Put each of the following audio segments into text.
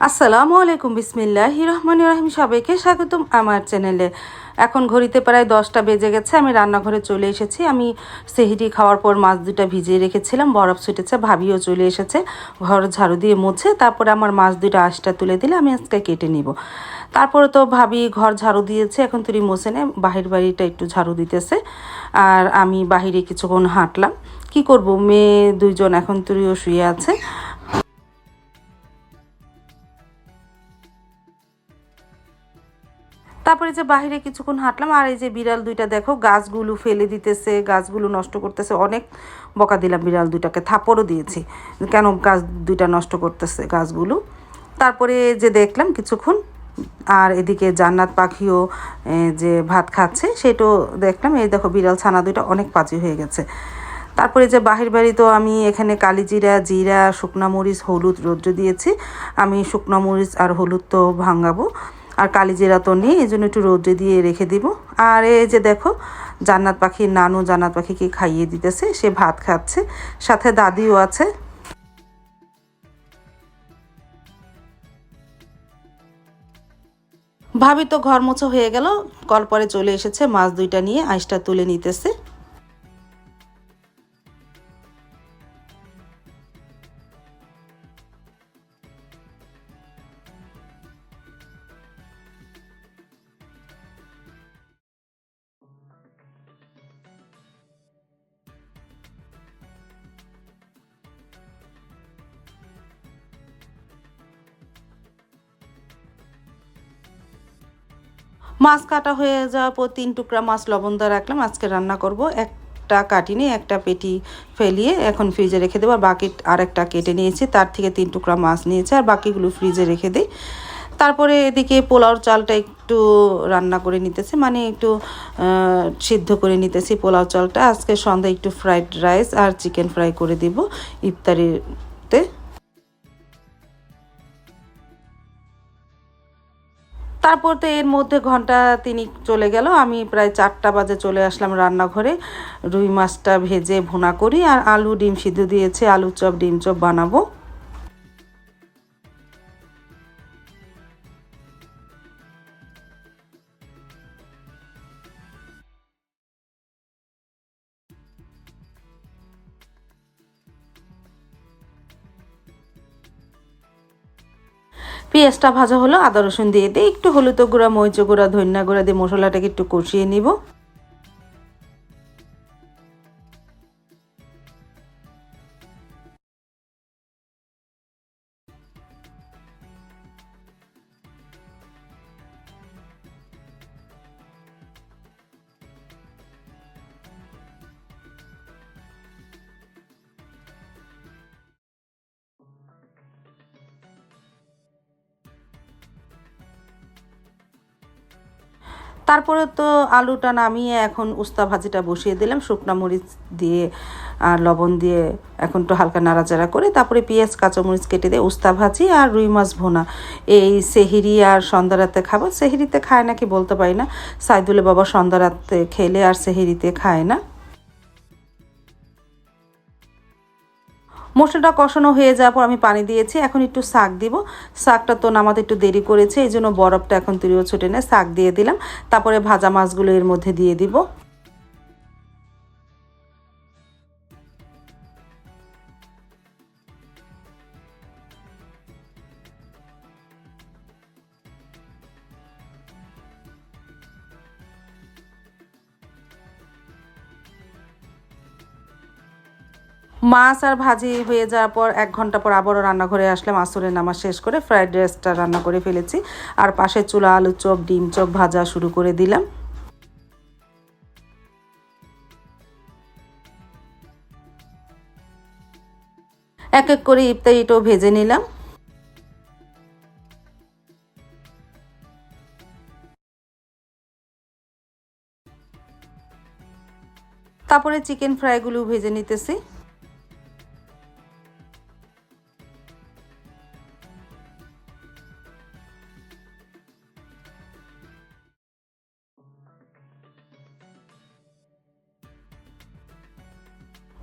আসসালামু আলাইকুম, বিসমিল্লাহ রহমান রহিম। সবাইকে স্বাগতম আমার চ্যানেলে। এখন ঘড়িতে প্রায় দশটা বেজে গেছে, আমি রান্নাঘরে চলে এসেছি। আমি সেহিটি খাওয়ার পর মাছ দুটা ভিজিয়ে রেখেছিলাম, বরফ ছুটেছে, ভাবিও চলে এসেছে, ঘর ঝাড়ু দিয়ে মুছে, তারপরে আমার মাছ দুটো আঁশটা তুলে দিলে আমি আজকে কেটে নিব। তারপরে তো ভাবি ঘর ঝাড়ু দিয়েছে, এখন তুই মোছে নে, বাহির বাড়িটা একটু ঝাড়ু দিতেছে, আর আমি বাহিরে কিছুক্ষণ হাঁটলাম। কি করব? মেয়ে দুইজন এখন তুইও শুয়ে আছে তারপরে যে বাইরে কিছুক্ষণ হাঁটলাম, আর এই যে বিড়াল দুইটা দেখো, গাছগুলো ফেলে দিতেছে, গাছগুলো নষ্ট করতেছে, অনেক বকা দিলাম বিড়াল দুইটাকে, থাপড়ও দিয়েছি। কেন গাছ দুইটা নষ্ট করতেছে গাছগুলো? তারপরে যে দেখলাম কিছুক্ষণ, আর এদিকে জান্নাত পাখিও যে ভাত খাচ্ছে, সেটাও দেখলাম, এই দেখো বিড়াল ছানা দুইটা অনেক পাজি হয়ে গেছে। তারপরে যে বাহির বাড়ি তো আমি এখানে কালিজিরা, জিরা, শুকনা মরিচ, হলুদ রৌদ্র দিয়েছি, আমি শুকনা মরিচ আর হলুদ তো ভাঙাবো। আর কালিজিরা তো নেই, এই জন্য একটু রৌদ্রে দিয়ে রেখে দিব। আর এই যে দেখো, জান্নাত পাখির নানু জান্নাত পাখিকে খাইয়ে দিতেছে, সে ভাত খাচ্ছে, সাথে দাদিও আছে। ভাবি তো ঘর মোছা হয়ে গেল, কল পরে চলে এসেছে, মাছ দুইটা নিয়ে আইসটা তুলে নিতেছে। মাছ কাটা হয়ে যাওয়ার পর তিন টুকরা মাছ লবণ দিয়ে রাখলাম। আজকে রান্না করব। একটা কাটিনি একটা পেটি ফেলিয়ে এখন ফ্রিজে রেখে দেবো। আর বাকি আর একটা কেটে নিয়েছি। তার থেকে তিন টুকরা মাছ নিয়েছি আর বাকিগুলো ফ্রিজে রেখে দিই। তারপরে এদিকে পোলাওর চালটা একটু রান্না করে নিতেছি। মানে একটু সিদ্ধ করে নিতেছি পোলাও চালটা। আজকে সন্ধ্যায় একটু ফ্রাইড রাইস আর চিকেন ফ্রাই করে দিব ইফতারিতে। তারপর তো এর মধ্যে ঘণ্টা তিনি চলে গেল। আমি প্রায় চারটা বাজে চলে আসলাম রান্নাঘরে। রুই মাছটা ভেজে ভুনা করি আর আলু ডিম সিদ্ধ দিয়েছে। আলু চপ, ডিম চপ বানাবো। পেঁয়াজটা ভাজা হলো, আদা রসুন দিয়ে দিই একটু হলুদ গুঁড়া মরিচ গুঁড়া, ধনিয়া গুঁড়া দিয়ে মশলাটাকে একটু কষিয়ে নিব। তারপরে তো আলুটা নামিয়ে এখন উস্তা ভাজিটা বসিয়ে দিলাম, শুকনা মরিচ দিয়ে আর লবণ দিয়ে এখন একটু হালকা নাড়াচাড়া করে তারপরে পেঁয়াজ, কাঁচামরিচ কেটে দিয়ে উস্তা ভাজি আর রুই মাছ ভোনা। এই সেহিরি আর সন্ধ্যারাতে খাব, সেহিরিতে খায় নাকি বলতে পারি না সাইদুলে বাবা সন্ধ্যারাতে খেলে আর সেহিরিতে খায় না। মশলাটা কষানো হয়ে যাওয়ার পর আমি পানি দিয়েছি, এখন একটু শাক দিব। শাকটা তো নামাতে একটু দেরি করেছে, এই জন্য বরফটা এখন তুলিও ছুটে নেয় শাক দিয়ে দিলাম। তারপরে ভাজা মাছগুলো এর মধ্যে দিয়ে দিব। মাছ আর ভাজি হয়ে যাওয়ার পর এক ঘণ্টা পর আবারও রান্নাঘরে আসলাম। আসরের নামাজ শেষ করে ফ্রাইড রাইসটা রান্না করে ফেলেছি। আর পাশে চুলা, আলু চপ, ডিম চপ ভাজা শুরু করে দিলাম। এক এক করে ইফতারিটাও ভেজে নিলাম। তারপরে চিকেন ফ্রাইগুলো ভেজে নিতেছি।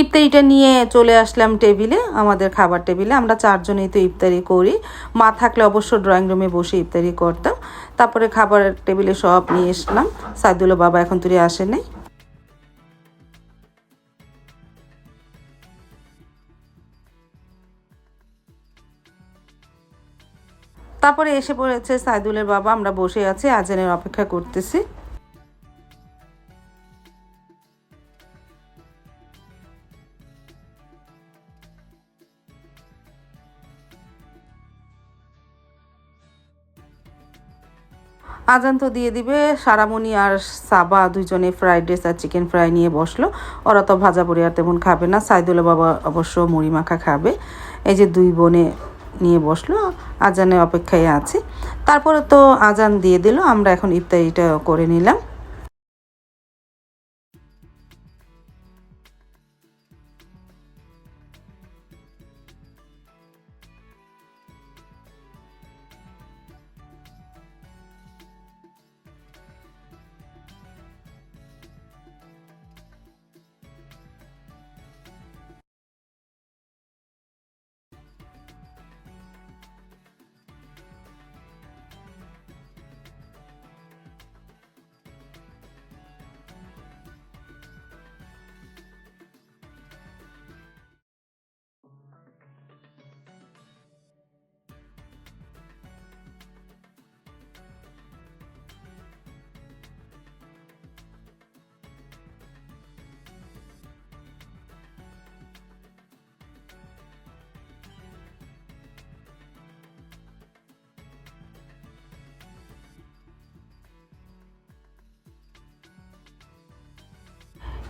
ইফতারিটা নিয়ে চলে আসলাম টেবিলে, আমাদের খাবার টেবিলে। আমরা চারজনেই তো ইফতারি করি। মা থাকলে অবশ্য ড্রয়িং রুমে বসে ইফতারি করতাম। তারপরে খাবার টেবিলে সব নিয়ে এসলাম। সাইদুল্লাহ বাবা এখন তুই আসে নাই। তারপরে এসে পড়েছে সাইদুলের বাবা। আমরা বসে আছি, আজানের অপেক্ষা করতেছি। আজান তো দিয়ে দিবে। সারামণি আর সাবা দুজনে ফ্রাইড রাইস আর চিকেন ফ্রাই নিয়ে বসল। ওরা তো ভাজা পড়ে আর তেমন খাবে না। সাইদুল্লা বাবা অবশ্য মুড়ি মাখা খাবে। এই যে দুই বোনে নিয়ে বসল। আজানের অপেক্ষায় আছে। তারপরে তো আজান দিয়ে দিল। আমরা এখন ইফতারিটা করে নিলাম।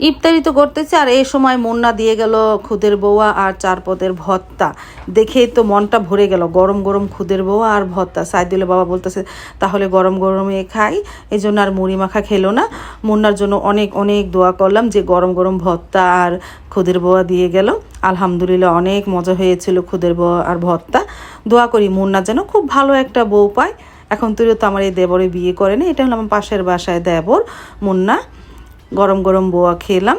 ইফতারি তো করতেছে আর এই সময় মুন্না দিয়ে গেল খুদের বৌয়া আর চার পদের ভত্তা। দেখেই তো মনটা ভরে গেল, গরম গরম খুদের বৌয়া আর ভত্তা। সাইদুল্লাহ বাবা বলতেছে, তাহলে গরম গরমে খাই। এই জন্য আর মুড়ি মাখা খেলো না। মুন্নার জন্য অনেক অনেক দোয়া করলাম যে গরম গরম ভত্তা আর খুদের বৌয়া দিয়ে গেল। আলহামদুলিল্লাহ অনেক মজা হয়েছিল খুদের বৌয়া আর ভত্তা। দোয়া করি মুন্না যেন খুব ভালো একটা বউ পায়। এখন তুইও তো আমার এই দেবরে বিয়ে করেনি এটা হলো আমার পাশের বাসায় দেবর, মুন্না। গরম গরম বোয়া খেলাম।